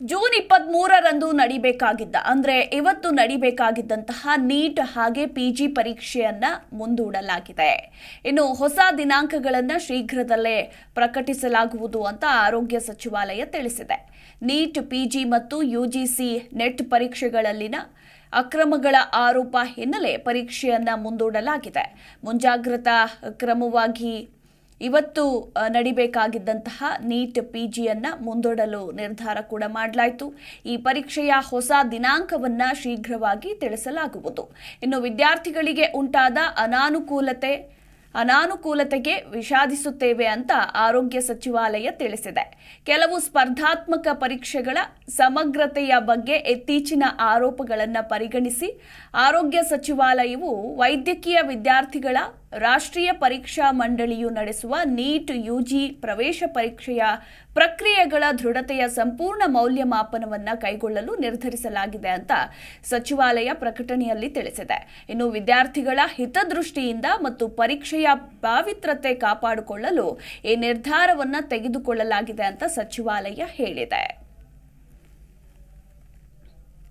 June ಇಪ್ಪತ್ತ್ ಮೂರರಂದು ನಡಿಬೇಕಾಗಿದ್ದ, ಅಂದ್ರೆ ಇವತ್ತು ನಡಿಬೇಕಾಗಿದ್ದಂತಹ ನೀಟ್ ಹಾಗೆ ಪಿಜಿ ಪರೀಕ್ಷೆಯನ್ನ ಮುಂದೂಡಲಾಗಿದೆ. ಇನ್ನು ಹೊಸ ದಿನಾಂಕಗಳನ್ನು ಶೀಘ್ರದಲ್ಲೇ ಪ್ರಕಟಿಸಲಾಗುವುದು ಅಂತ ಆರೋಗ್ಯ ಸಚಿವಾಲಯ ತಿಳಿಸಿದೆ. ನೀಟ್ ಪಿಜಿ ಮತ್ತು ಯುಜಿಸಿ ನೆಟ್ ಪರೀಕ್ಷೆಗಳಲ್ಲಿನ ಅಕ್ರಮಗಳ ಆರೋಪ ಹಿನ್ನೆಲೆ ಪರೀಕ್ಷೆಯನ್ನ ಮುಂದೂಡಲಾಗಿದೆ. ಮುಂಜಾಗ್ರತಾ ಕ್ರಮವಾಗಿ ಇವತ್ತು ನಡಿಬೇಕಾಗಿದ್ದಂತಹ ನೀಟ್ ಪಿ ಜಿಯನ್ನು ಮುಂದೂಡಲು ನಿರ್ಧಾರ ಕೂಡ ಮಾಡಲಾಯಿತು. ಈ ಪರೀಕ್ಷೆಯ ಹೊಸ ದಿನಾಂಕವನ್ನು ಶೀಘ್ರವಾಗಿ ತಿಳಿಸಲಾಗುವುದು. ಇನ್ನು ವಿದ್ಯಾರ್ಥಿಗಳಿಗೆ ಉಂಟಾದ ಅನಾನುಕೂಲತೆ, ಅನಾನುಕೂಲತೆಗೆ ವಿಷಾದಿಸುತ್ತೇವೆ ಅಂತ ಆರೋಗ್ಯ ಸಚಿವಾಲಯ ತಿಳಿಸಿದೆ. ಕೆಲವು ಸ್ಪರ್ಧಾತ್ಮಕ ಪರೀಕ್ಷೆಗಳ ಸಮಗ್ರತೆಯ ಬಗ್ಗೆ ಇತ್ತೀಚಿನ ಆರೋಪಗಳನ್ನು ಪರಿಗಣಿಸಿ, ಆರೋಗ್ಯ ಸಚಿವಾಲಯವು ವೈದ್ಯಕೀಯ ವಿದ್ಯಾರ್ಥಿಗಳ ರಾಷ್ಟ್ರೀಯ ಪರೀಕ್ಷಾ ಮಂಡಳಿಯು ನಡೆಸುವ ನೀಟ್ ಯುಜಿ ಪ್ರವೇಶ ಪರೀಕ್ಷೆಯ ಪ್ರಕ್ರಿಯೆಗಳ ದೃಢತೆಯ ಸಂಪೂರ್ಣ ಮೌಲ್ಯಮಾಪನವನ್ನು ಕೈಗೊಳ್ಳಲು ನಿರ್ಧರಿಸಲಾಗಿದೆ ಅಂತ ಸಚಿವಾಲಯ ಪ್ರಕಟಣೆಯಲ್ಲಿ ತಿಳಿಸಿದೆ. ಇನ್ನು ವಿದ್ಯಾರ್ಥಿಗಳ ಹಿತದೃಷ್ಟಿಯಿಂದ ಮತ್ತು ಪರೀಕ್ಷೆಯ ಪಾವಿತ್ರತೆ ಕಾಪಾಡಿಕೊಳ್ಳಲು ಈ ನಿರ್ಧಾರವನ್ನು ತೆಗೆದುಕೊಳ್ಳಲಾಗಿದೆ ಅಂತ ಸಚಿವಾಲಯ ಹೇಳಿದೆ.